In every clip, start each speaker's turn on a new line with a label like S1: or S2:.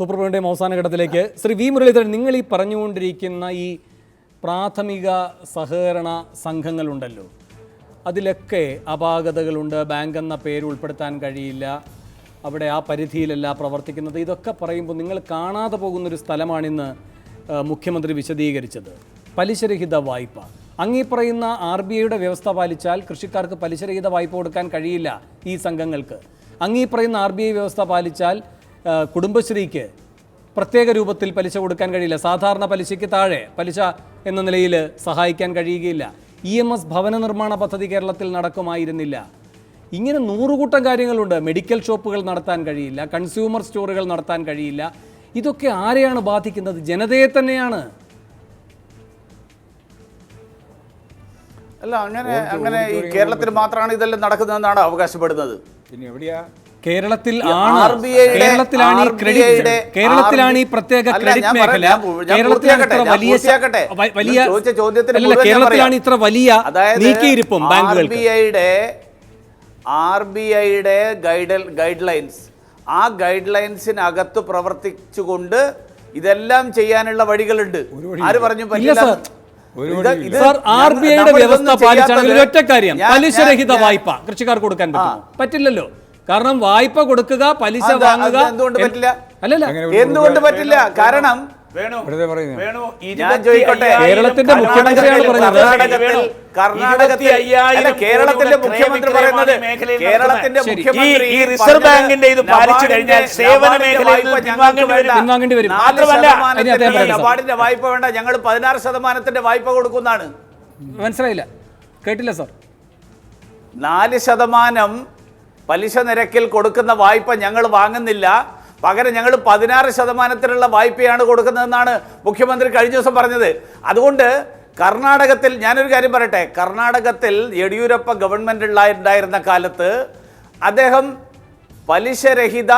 S1: Super പോയിന്റേയും അവസാന ഘട്ടത്തിലേക്ക്. Shri V Muraleedharan നിങ്ങൾ ഈ പറഞ്ഞുകൊണ്ടിരിക്കുന്ന ഈ പ്രാഥമിക സഹകരണ സംഘങ്ങളുണ്ടല്ലോ. അതിലൊക്കെ അപാകതകളുണ്ട് ബാങ്ക് എന്ന പേര് ഉൾപ്പെടുത്താൻ കഴിയില്ല. അവിടെ ആ പരിധിയിലല്ല പ്രവർത്തിക്കുന്നത്. ഇതൊക്കെ പറയുമ്പോൾ നിങ്ങൾ കാണാതെ പോകുന്നൊരു സ്ഥലമാണിന്ന് മുഖ്യമന്ത്രി വിശദീകരിച്ചത്. പലിശരഹിത വായ്പ. അങ്ങീ പറയുന്ന ആർ ബി ഐയുടെ വ്യവസ്ഥ പാലിച്ചാൽ കൃഷിക്കാർക്ക് പലിശരഹിത വായ്പ കൊടുക്കാൻ കഴിയില്ല ഈ സംഘങ്ങൾക്ക്. അങ്ങീ പറയുന്ന ആർ ബി ഐ വ്യവസ്ഥ പാലിച്ചാൽ കുടുംബശ്രീക്ക് പ്രത്യേക രൂപത്തിൽ പലിശ കൊടുക്കാൻ കഴിയില്ല. സാധാരണ പലിശയ്ക്ക് താഴെ പലിശ എന്ന നിലയിൽ സഹായിക്കാൻ കഴിയുകയില്ല. ഇ എം എസ് ഭവന നിർമ്മാണ പദ്ധതി കേരളത്തിൽ നടക്കുമായിരുന്നില്ല. ഇങ്ങനെ നൂറുകൂട്ടം കാര്യങ്ങളുണ്ട്. മെഡിക്കൽ ഷോപ്പുകൾ നടത്താൻ കഴിയില്ല. കൺസ്യൂമർ സ്റ്റോറുകൾ നടത്താൻ കഴിയില്ല. ഇതൊക്കെ ആരെയാണ് ബാധിക്കുന്നത്? ജനതയെ തന്നെയാണ്.
S2: അല്ല അങ്ങനെ അങ്ങനെ ഈ കേരളത്തിൽ മാത്രമാണ് ഇതെല്ലാം നടക്കുന്നതെന്നാണ് അവകാശപ്പെടുന്നത്.
S3: പിന്നെ എവിടെയാ
S1: കേരളത്തിൽ കേരളത്തിലാണ് ഈ ക്രെഡിറ്റ് കേരളത്തിലാണ് ഈ പ്രത്യേക ക്രെഡിറ്റ് മേഖല. കേരളത്തിലാണ് ഇത്ര വലിയ. വലിയ
S2: ചോദ്യത്തിന്
S1: കേരളത്തിലാണ് ഇത്ര വലിയ നീക്കിയിരിപ്പും
S2: ബാങ്കുകൾ ആർ ബി ഐയുടെ ഗൈഡ് ഗൈഡ് ലൈൻസ് ആ ഗൈഡ് ലൈൻസിനകത്ത് പ്രവർത്തിച്ചുകൊണ്ട് ഇതെല്ലാം ചെയ്യാനുള്ള വഴികളുണ്ട്. ആര് പറഞ്ഞു പറ്റില്ല?
S1: ആർ ബി ഐയുടെ വ്യവസ്ഥ പാലിച്ചാണെങ്കിൽ ഒറ്റ കാര്യം. പലിശരഹിത വായ്പ കൃഷിക്കാർക്ക് കൊടുക്കാൻ പറ്റില്ലല്ലോ. കാരണം വായ്പ കൊടുക്കുക പലിശ വാങ്ങുക.
S2: എന്തുകൊണ്ട് പറ്റില്ല?
S1: അല്ലല്ല.
S2: എന്തുകൊണ്ട് പറ്റില്ല? കാരണം
S1: കേരളത്തിന്റെ മുഖ്യമന്ത്രിയാണ് പറഞ്ഞത്.
S2: കർണാടകത്തിൽ കേരളത്തിന്റെ മുഖ്യമന്ത്രി പറയുന്നത് കേരളത്തിന്റെ മുഖ്യമന്ത്രി
S4: ഈ- റിസർവ് ബാങ്കിന്റെ ഇത് പാലിച്ചു കഴിഞ്ഞാൽ സേവന മേഖലയിൽ പിൻവാങ്ങേണ്ടി. വരും. മാത്രമല്ല,
S2: വായ്പ വേണ്ട. ഞങ്ങൾ പതിനാറ് ശതമാനത്തിന്റെ വായ്പ കൊടുക്കുന്നതാണ്.
S1: മനസ്സിലായില്ല. കേട്ടില്ല സാർ.
S2: നാല് ശതമാനം പലിശ നിരക്കിൽ കൊടുക്കുന്ന വായ്പ ഞങ്ങൾ വാങ്ങുന്നില്ല. പകരം ഞങ്ങൾ പതിനാറ് ശതമാനത്തിലുള്ള വായ്പയാണ് കൊടുക്കുന്നതെന്നാണ് മുഖ്യമന്ത്രി കഴിഞ്ഞ ദിവസം പറഞ്ഞത്. അതുകൊണ്ട് കർണാടകത്തിൽ ഞാനൊരു കാര്യം പറയട്ടെ. കർണാടകത്തിൽ യെഡിയൂരപ്പ ഗവൺമെന്റ് ഉണ്ടായിരുന്ന കാലത്ത് അദ്ദേഹം പലിശരഹിത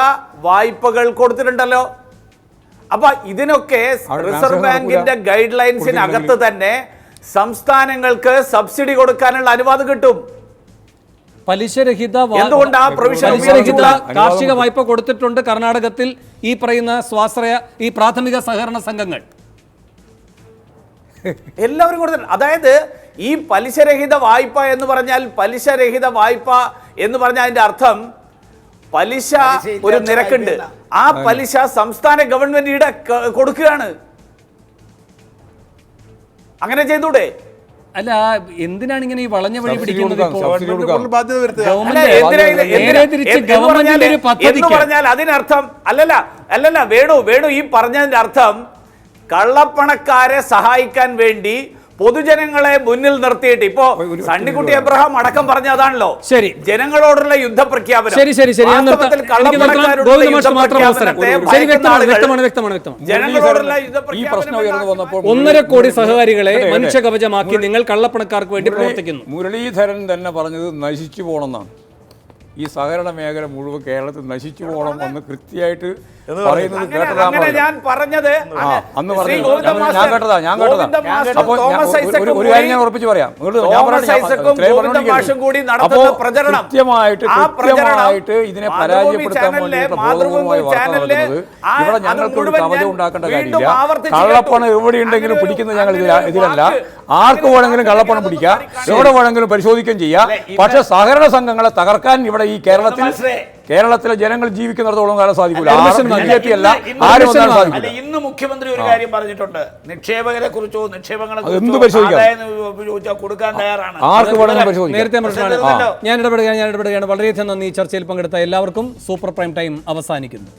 S2: വായ്പകൾ കൊടുത്തിട്ടുണ്ടല്ലോ. അപ്പൊ ഇതിനൊക്കെ റിസർവ് ബാങ്കിന്റെ. ഗൈഡ് ലൈൻസിനകത്ത് തന്നെ സംസ്ഥാനങ്ങൾക്ക് സബ്സിഡി കൊടുക്കാനുള്ള അനുവാദം കിട്ടും.
S1: പലിശരഹിത
S2: എന്തുകൊണ്ട് ആ
S1: പലിശരഹിത കാർഷിക വായ്പ കൊടുത്തിട്ടുണ്ട് കർണാടകത്തിൽ ഈ പറയുന്ന സ്വാശ്രയ ഈ പ്രാഥമിക സഹകരണ സംഘങ്ങൾ.
S2: എല്ലാവരും കൊടുത്തിട്ടുണ്ട് അതായത് ഈ പലിശരഹിത വായ്പ എന്ന് പറഞ്ഞാൽ പലിശരഹിത വായ്പ എന്ന് പറഞ്ഞാൽ അതിന്റെ അർത്ഥം പലിശ ഒരു നിരക്കുണ്ട്. ആ പലിശ സംസ്ഥാന ഗവൺമെന്റ് ഈടെ കൊടുക്കുകയാണ്. അങ്ങനെ ചെയ്തൂടെ?
S1: അല്ല എന്തിനാണ് ഇങ്ങനെ ഈ വളഞ്ഞ വഴി പിടിക്കുന്നത്
S2: പറഞ്ഞാൽ അതിനർത്ഥം അല്ലല്ല അല്ലല്ല വേണു വേണു ഈ പറഞ്ഞതിന്റെ അർത്ഥം കള്ളപ്പണക്കാരെ സഹായിക്കാൻ വേണ്ടി പൊതുജനങ്ങളെ മുന്നിൽ നിർത്തിയിട്ട് ഇപ്പോ സണ്ണിക്കുട്ടി എബ്രഹാം അടക്കം പറഞ്ഞതാണല്ലോ
S1: ശരി.
S2: ജനങ്ങളോടുള്ള യുദ്ധപ്രഖ്യാപനം.
S1: ശരി
S3: ഈ പ്രശ്നം ഉയർന്നു വന്നപ്പോൾ
S1: ഒന്നര കോടി സഹകാരികളെ. മനുഷ്യ കവചമാക്കി നിങ്ങൾ കള്ളപ്പണക്കാർക്ക് വേണ്ടി പ്രവർത്തിക്കുന്നു.
S3: മുരളീധരൻ തന്നെ പറഞ്ഞത് നശിച്ചു പോകണമെന്നാണ് ഈ സഹകരണ മേഖല മുഴുവൻ കേരളത്തിൽ നശിച്ചു പോകണം എന്ന് കൃത്യമായിട്ട് പറയുന്നത് കേട്ടതാ
S2: ഞാൻ പറഞ്ഞത്
S3: അന്ന് പറഞ്ഞു ഞാൻ- ഞാൻ കേട്ടതാ ഞാൻ കേട്ടതാ. അപ്പോൾ
S2: തോമസ്
S3: ഒരു-
S2: ഐസക്കും
S3: ഒരു കാര്യം ഞാൻ ഉറപ്പിച്ച് പറയാം. അപ്പോൾ കൃത്യമായിട്ട് കൃത്യമായിട്ട് ഇതിനെ പരാജയപ്പെടുത്താൻ വേണ്ടിയിട്ടുള്ള ബോധപൂർവമായ വാർത്ത ഇവിടെ ഞങ്ങൾക്ക് ഒരു കവചം ഉണ്ടാക്കേണ്ട കാര്യമില്ല. കള്ളപ്പണം. എവിടെയുണ്ടെങ്കിലും പിടിക്കുന്നത് ഞങ്ങൾ ഇതിലല്ല. ആർക്ക് വേണമെങ്കിലും കള്ളപ്പണം പിടിക്കാം എവിടെ വേണമെങ്കിലും പരിശോധിക്കുകയും ചെയ്യാം പക്ഷെ സഹകരണ സംഘങ്ങളെ തകർക്കാൻ ഇവിടെ ഈ കേരളത്തിൽ കേരളത്തിലെ ജനങ്ങൾ ജീവിക്കുന്നിടത്തോളം കാലം സാധിക്കില്ല ആരും ആരും
S1: ഇന്ന്
S3: വന്നാലും
S1: അല്ല,
S4: അല്ല
S3: സാധിക്കില്ല
S4: ഇന്ന് മുഖ്യമന്ത്രി ഒരു കാര്യം പറഞ്ഞിട്ടുണ്ട്. നിക്ഷേപകരെ കുറിച്ചോ നിക്ഷേപങ്ങളെ
S3: എന്ത് പരിശോധിക്കാം?
S4: കൊടുക്കാൻ തയ്യാറാണ്.
S3: ആർക്ക് വേണമെങ്കിലും പരിശോധിക്കാം?
S1: നേരത്തെ പ്രശ്നമാണ്. ഞാൻ ഇടപെടുകയാണ് ഞാൻ ഇടപെടുകയാണ്. വളരെയധികം നന്ദി. ഈ ചർച്ചയിൽ പങ്കെടുത്ത എല്ലാവർക്കും സൂപ്പർ പ്രൈം ടൈം അവസാനിക്കുന്നു.